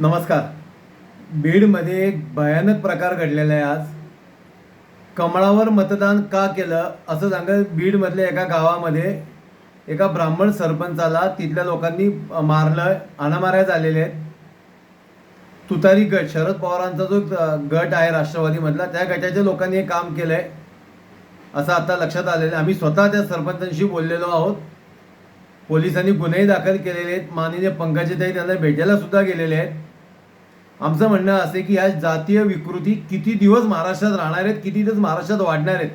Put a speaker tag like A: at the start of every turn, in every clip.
A: नमस्कार. बीडमध्ये एक भयानक प्रकार घडलेला आहे आज. कमळावर मतदान का केलं असं सांगत बीडमधल्या एका गावामध्ये एका ब्राह्मण सरपंचाला तिथल्या लोकांनी मारलं अनामाऱ्या झालेले आहेत. तुतारी गट शरद पवारांचा जो गट आहे राष्ट्रवादीमधला त्या गटाच्या लोकांनी हे काम केलं आहे असं आता लक्षात आलेलं आहे. आम्ही स्वतः त्या सरपंचांशी बोललेलो आहोत. पोलिसांनी गुन्हेही दाखल केलेले आहेत. माननीय पंकजाताई त्यांना भेटायला सुद्धा गेलेले आहेत. आमचं म्हणणं असं आहे की ह्या जातीय विकृती किती दिवस महाराष्ट्रात राहणार आहेत किती दिवस महाराष्ट्रात वाढणार आहेत?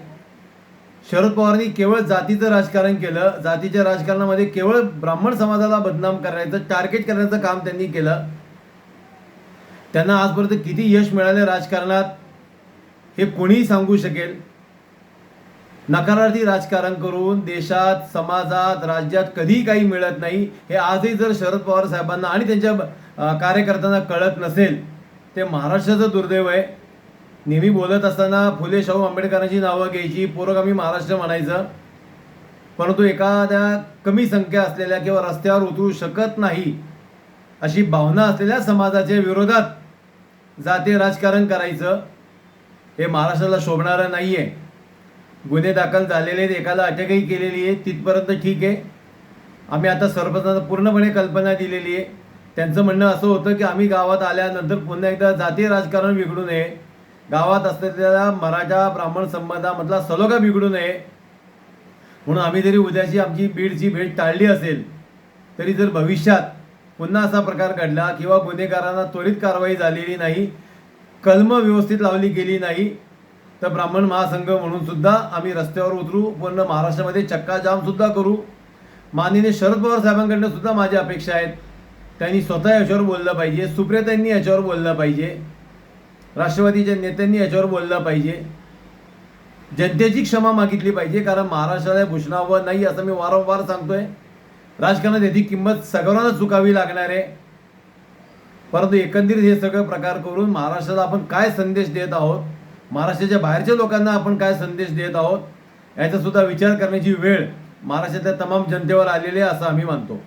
A: शरद पवारांनी केवळ जातीचं राजकारण केलं जातीच्या राजकारणामध्ये केवळ ब्राह्मण समाजाला बदनाम करायचं टार्गेट करण्याचं काम त्यांनी केलं. त्यांना आजपर्यंत किती यश मिळालं राजकारणात हे कोणीही सांगू शकेल. नकारार्थी राजकारण करून देशात समाजात राज्यात कधीही काही मिळत नाही. हे आजही जर शरद पवार साहेबांना आणि त्यांच्या कार्यकर्त्यांना कळत नसेल ते महाराष्ट्राचं दुर्दैव आहे. नेहमी बोलत असताना फुले शाहू आंबेडकरांची नावं घ्यायची पुरोगामी महाराष्ट्र म्हणायचं परंतु एखाद्या कमी संख्या असलेल्या किंवा रस्त्यावर उतरू शकत नाही अशी भावना असलेल्या समाजाच्या विरोधात जातीय राजकारण करायचं. हे महाराष्ट्राला शोभणारं नाही आहे गुन्हे दाखल झालेले आहेत एकाला अटकही केलेली आहे तिथपर्यंत ठीक आहे. आम्ही आता सरपंचांना पूर्णपणे कल्पना दिलेली आहे. त्यांचं म्हणणं असं होतं की आम्ही गावात आल्यानंतर पुन्हा एकदा जातीय राजकारण बिघडू नये. गावात असलेल्या मराठा ब्राह्मण संबंधामधला सलोखा बिघडू नये. म्हणून आम्ही जरी उद्याची आमची बीडची भेट टाळली असेल तरी जर भविष्यात पुन्हा असा प्रकार घडला किंवा गुन्हेगारांना त्वरित कारवाई झालेली नाही कलम व्यवस्थित लावली गेली नाही तर ब्राह्मण महासंघ म्हणून सुद्धा आम्ही रस्त्यावर उतरू पूर्ण महाराष्ट्रामध्ये चक्काजाम सुद्धा करू. माननीय शरद पवार साहेबांकडनं सुद्धा माझ्या अपेक्षा आहेत. त्यांनी स्वतः याच्यावर बोललं पाहिजे. सुप्रियाताईंनी याच्यावर बोललं पाहिजे. राष्ट्रवादीच्या नेत्यांनी याच्यावर बोललं पाहिजे. जनतेची क्षमा मागितली पाहिजे कारण महाराष्ट्राला भूषणावं नाही असं मी वारंवार सांगतोय. राजकारणात याची किंमत सगळ्यांना चुकावी लागणार आहे. परंतु एकंदरीत हे सगळं प्रकार करून महाराष्ट्राला आपण काय संदेश देत आहोत? महाराष्ट्राच्या बाहेरच्या लोकांना आपण काय संदेश देत आहोत? याचा सुद्धा विचार करण्याची वेळ महाराष्ट्रातल्या तमाम जनतेवर आलेली आहे असं आम्ही मानतो.